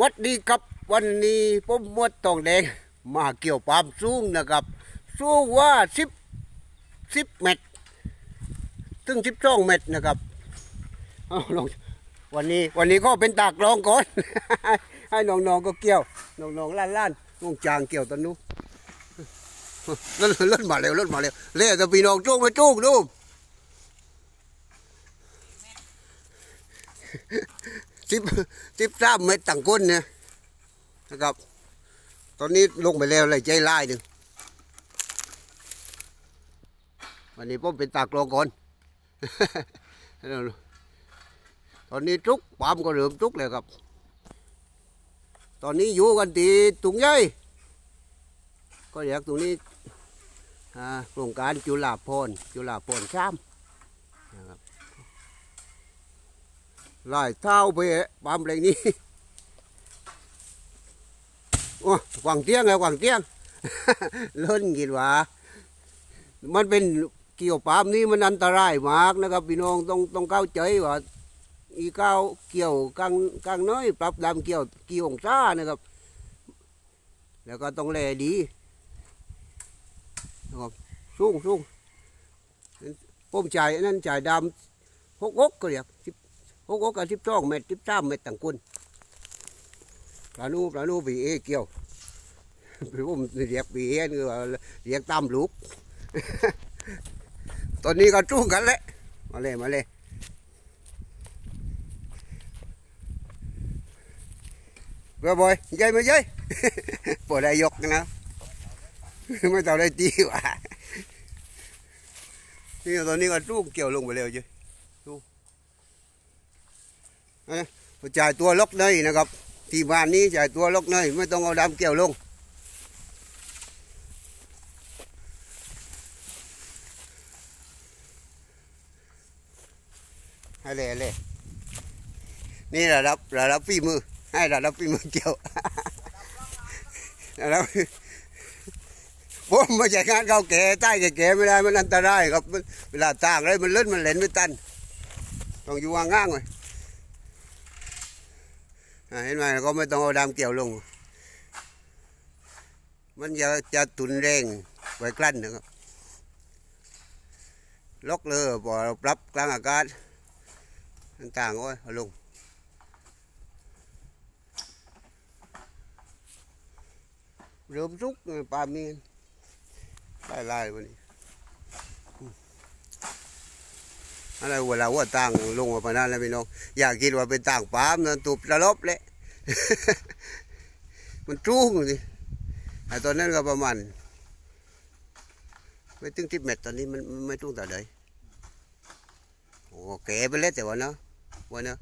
วัดดีครับวันนี้ผมมวดตองแดง มาเกี่ยวปามสูงนะครับ สูงว่าสิบสิบเมตรถึงสิบสองเมตรนะครับเอาลองวันนี้วันนี้ก็เป็นตากรองก่อน ให้น้องๆก็เกี่ยวน้องๆล้านล้านๆน้องจางเกี่ยวตอนนู้นรถรถมาเร็วรถมาเร็วเรียกแต่พี่น้องจุกไปจุกดู สิบสิบสามเมตรต่างก้นเนี่ยนะครับ ตอนนี้ลงไปแล้วเลยใจลายหนึ่งวันนี้ผมเป็นตากรองก่อน ตอนนี้ทุกปั๊มก็เริ่มทุกเลยครับ ตอนนี้อยู่กันที่ตุงใหญ่ก็เรียกตรงนี้โครงการจุฬาพรจุฬาพรณ์ซ้ำนะครับ ไล่เท้าไปปั๊มแรนี้โอ้กวางเตี้ยงไงกวางเตี้ยงเล่นกินว่า มันเป็นเกี่ยวปามนี้มันอันตรายมากนะครับพี่น้องต้องต้องเข้าใจว่าอีก้าวเกี่ยวกลางกลางน้อย ปรับดำเกี่ยวกี่องศานะครับ แล้วก็ต้องแลดีนะครับสูงสูงผมจ่ายนั้นจ่ายดำหกหกก็เรียกสิบ กหกกับสิบสองเมตรสิบสามเมตรต่างคนปลานูปลานูปีเอเกี่ยวผมเรียกปีเอนี่ว่าเรียกตามลูก ตอนนี้ก็จู้กันแล้วมาเลยมาเลยเบ่อบอยยัยมายัยปวดได้ยกนะไม่ต้องได้ตีว่ะนี่ตอนนี้ก็จู้เกี่ยวลงไปเร็วจ้ะจู้นะ จ่ายตัวล็อกเนยนะครับ ที่บ้านนี้จ่ายตัวล็อกเนยไม่ต้องเอาดำเกี่ยวลง ให้เลยเลยนี่ระดับระดับฝีมือ ให้ระดับฝีมือเกี่ยวระดับผมไม่ใช่งานเก่าแก่ใต้แก่ไม่ได้มันอันตรายครับเวลาตากเลยมันเล่นมันเล่นไม่ตัน ต้องอยู่ห่างๆไว้อ่า เห็นไหมก็ไม่ต้องเอาดำเกี่ยวลง มันจะจะตุนแรงไว้กลั้นนะครับล็อกเลยพอเราปรับกลางอากาศต่างๆโอ้ยลงเริ่มรุกปลามีนไล่ไล่วันนี้อืม อะไรเวลาว่าต่างลงมาปนนั้นแล้วพี่น้องอยากกินว่าเป็นต่างปามนะตุบระลบเลยมันจู้งสิไอตอนนั้นก็ประมาณไม่ถึงทิเม็ดตอนนี้มันไม่จู้งแต่ใดโอ้แก่ไปแล้วแต่ว่าเนาะวันนี้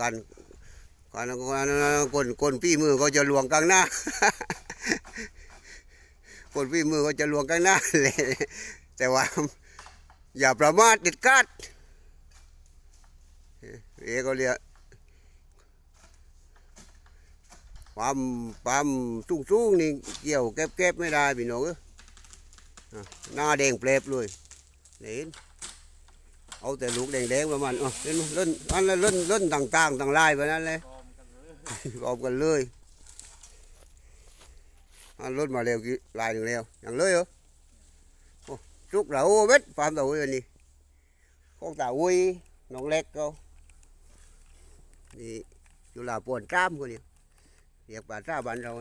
การการคนคนพี่มือก็จะลวงกลางหน้าคนพี่มือก็จะลวงกลางหน้าเลยแต่ว่า อย่าประมาทเด็ดขาดเอก็เรียกความความสูงสูงๆนี่เกี่ยวแก็บๆไม่ได้พี่น้องเออหน้าแดงเปลบเลยเห็นเอาแต่ลูกแดงๆประมาณอ๋อเล่นเล่นอันนั้นเล่นเล่นต่างๆต่างลายไปนั่นเลยกอบกันเลยอันรถมาเร็วกี่ลายหนึ่งเร็วอย่างเลยเหรอ จุกเราเบ็ดฟาร์มตาอุ้ยอันนี้ของตาอุ้ยน้องเล็กเขานี่จุฬาปนจ้ามคนนี้เรียกป่าจ้าบ้านเรา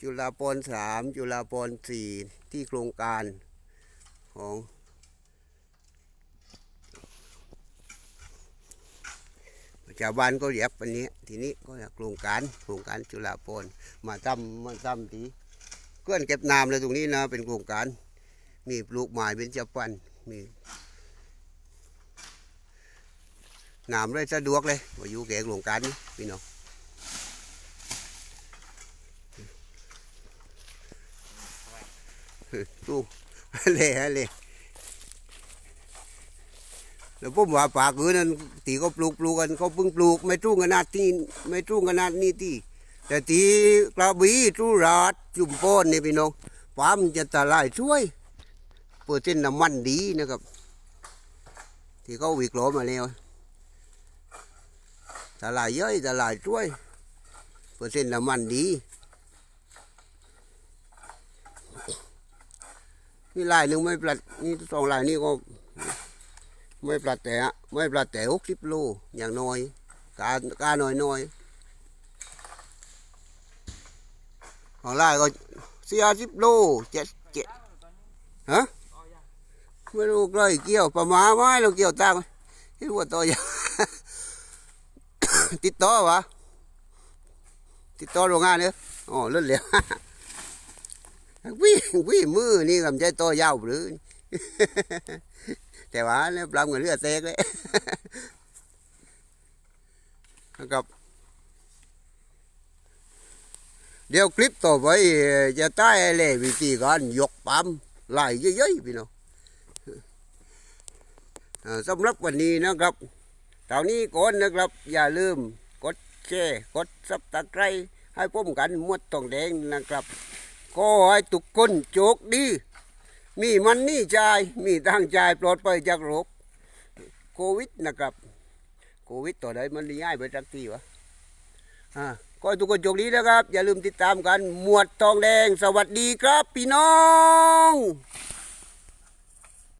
จุฬาปนสามจุฬาปนสี่ที่โครงการของชาวบ้านก็เรียกวันนี้ ทีนี้ก็เรียกโครงการโครงการจุฬาภรณ์มาทำมาทำทีเกื้อนเก็บน้ำเลยตรงนี้นะเป็นโครงการ มีปลูกไม้เป็นจับปันมีน้ำเลยสะดวกเลยมาอยู่แก่โครงการนี้พี่น้องดูเล่เล่แล้วผมว่าป่าคือนั้นตีก็ปลูกปลูกกันเขาเพิ่งปลูก ไม่ trung ขนาดนี้ไม่ trung ขนาดนี้ที่แต่ตีกระบี่จุราชจุมพรนี่พี่น้องปามจะตะลายช่วย เปอร์เซ็นต์น้ำมันดีนะครับ ที่เขาวิเคราะห์มาแล้วตลาดย่อยตลาดช่วย เปอร์เซ็นต์น้ำมันดีนี่ลายหนึ่งไม่ปลัดนี่สองลายนี่ก็ ไม่ปลัดแต่อะไม่ปลัดแต่หกสิบโลอย่างน้อยกากาหน่อยน้อยของลายก็สียสิบโลเจ็ดเจ็ดฮะ ไม่รู้เลยเกี่ยวประมาไม้เราเกี่ยวตั้งที่ว่าตัวใหญ่ติดต่อวะติดต่อโรงงานเนี่ยอ๋อเลื่อนเหลววิ่งวิ่งมือนี่กับใจตัวยาวหรือแต่ว่าเนี่ยปลาเหมือนเลือดเตกเลยนะครับเดี๋ยวคลิปต่อไปจะใต้เลยวิธีการยกปั๊มไหลเยอะๆพี่น้อง สำหรับวันนี้นะครับเท่านี้ก่อนนะครับ อย่าลืมกดแชร์กดซับตะไคร้ให้พ่มกันมวดตองแดงนะครับ ก็ให้ทุกคนโชคดี มีมันนี่ใจมีทางใจปลอดภัยจากโรคโควิดนะครับ โควิดต่อใดมันง่ายไปสักทีวะอ่าก็ทุกคนโชคดีนะครับ อย่าลืมติดตามกัน หมวดทองแดง สวัสดีครับ พี่น้อง